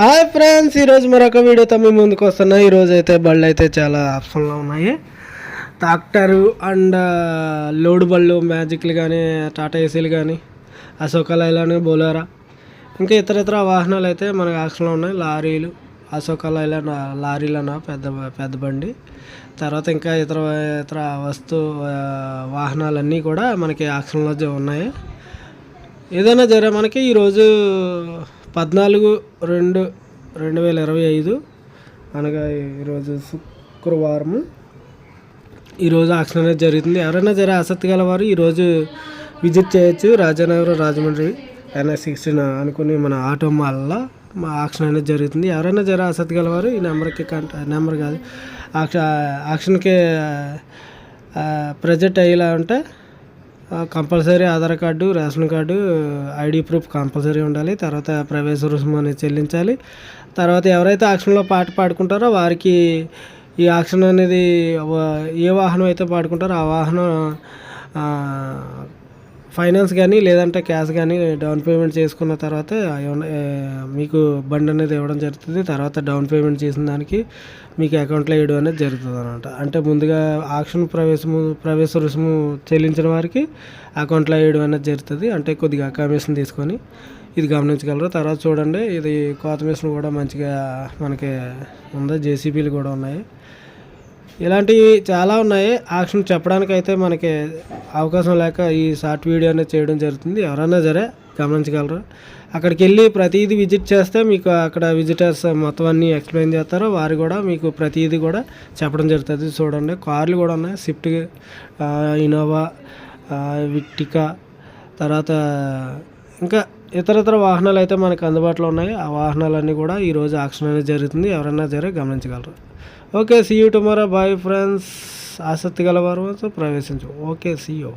Hi friends ఈరోజు మరొక వీడియోతో మీ ముందుకు వస్తున్నాయి ఈరోజు అయితే బళ్ళు అయితే చాలా ఆప్షన్లో ఉన్నాయి. ట్రాక్టరు అండ్ లోడ్ బళ్ళు మ్యాజిక్లు కానీ టాటా ఏసీలు కానీ అశోక లైలాన్ బోలారా ఇంకా ఇతర ఇతర వాహనాలు అయితే మనకి ఆప్షన్లో ఉన్నాయి. లారీలు అశోక లైలాన్ లారీలన పెద్ద పెద్ద బండి. తర్వాత ఇంకా ఇతర ఇతర వస్తు వాహనాలన్నీ కూడా మనకి ఆప్షన్లో ఉన్నాయి. ఏదైనా జరే మనకి ఈరోజు పద్నాలుగు రెండు రెండు వేల ఇరవై ఐదు. అనగా ఈరోజు శుక్రవారం ఈరోజు ఆక్షన్ అనేది జరుగుతుంది. ఎవరైనా జర ఆసక్తి గలవారు ఈరోజు విజిట్ చేయొచ్చు. రాజానగరం రాజమండ్రి ఎన్ఎస్ సిక్స్టీన్ అనుకుని మన ఆటో మాల్లో మా ఆక్షన్ అనేది జరుగుతుంది. ఎవరైనా జర ఆసక్తి గలవారు ఈ నెంబర్కి కంట నెంబర్ కాదు. ఆక్ష ఆక్షన్కి ప్రజెంట్ అయ్యేలా ఉంటే compulsory Aadhaar card ration card ID proof compulsory ఉండాలి. తర్వాత ప్రవేశ రుసుము అనేది చెల్లించాలి. తర్వాత ఎవరైతే ఆక్షన్లో పాట పాడుకుంటారో వారికి ఈ ఆక్షన్ అనేది ఏ వాహనం అయితే పాడుకుంటారో ఆ వాహనం ఫైనాన్స్ కానీ లేదంటే క్యాష్ కానీ డౌన్ పేమెంట్ చేసుకున్న తర్వాత మీకు బండి అనేది ఇవ్వడం జరుగుతుంది. తర్వాత డౌన్ పేమెంట్ చేసిన దానికి మీకు అకౌంట్లో వేయడం అనేది జరుగుతుంది అనమాట అంటే ముందుగా ఆక్షన్ ప్రవేశము ప్రవేశ రుసుము చెల్లించిన వారికి అకౌంట్లో వేయడం అనేది జరుగుతుంది. అంటే కొద్దిగా కమిషన్ తీసుకొని ఇది గమనించగలరు. తర్వాత చూడండి ఇది కోత మిషన్ కూడా మంచిగా మనకి ఉంది? జేసీబీలు కూడా ఉన్నాయి. ఇలాంటివి చాలా ఉన్నాయి. ఆక్షన్ చెప్పడానికి అయితే మనకి అవకాశం లేక ఈ షార్ట్ వీడియో అనేది చేయడం జరుగుతుంది. ఎవరైనా సరే గమనించగలరు. అక్కడికి వెళ్ళి ప్రతిదీ విజిట్ చేస్తే మీకు అక్కడ విజిటర్స్ మొత్తం అన్నీ ఎక్స్ప్లెయిన్ చేస్తారో. వారు కూడా మీకు ప్రతిదీ కూడా చెప్పడం జరుగుతుంది. చూడండి కార్లు కూడా ఉన్నాయి. స్విఫ్ట్ ఇన్నోవా విక్టికా తర్వాత ఇంకా ఇతర ఇతర వాహనాలు అయితే మనకు అందుబాటులో ఉన్నాయి. ఆ వాహనాలన్నీ కూడా ఈరోజు ఆక్షన్ అనేది జరుగుతుంది. ఎవరైనా సరే గమనించగలరు. Okay see you tomorrow bye friends ఆసక్తి గలవారు ప్రవేశించు. Okay see you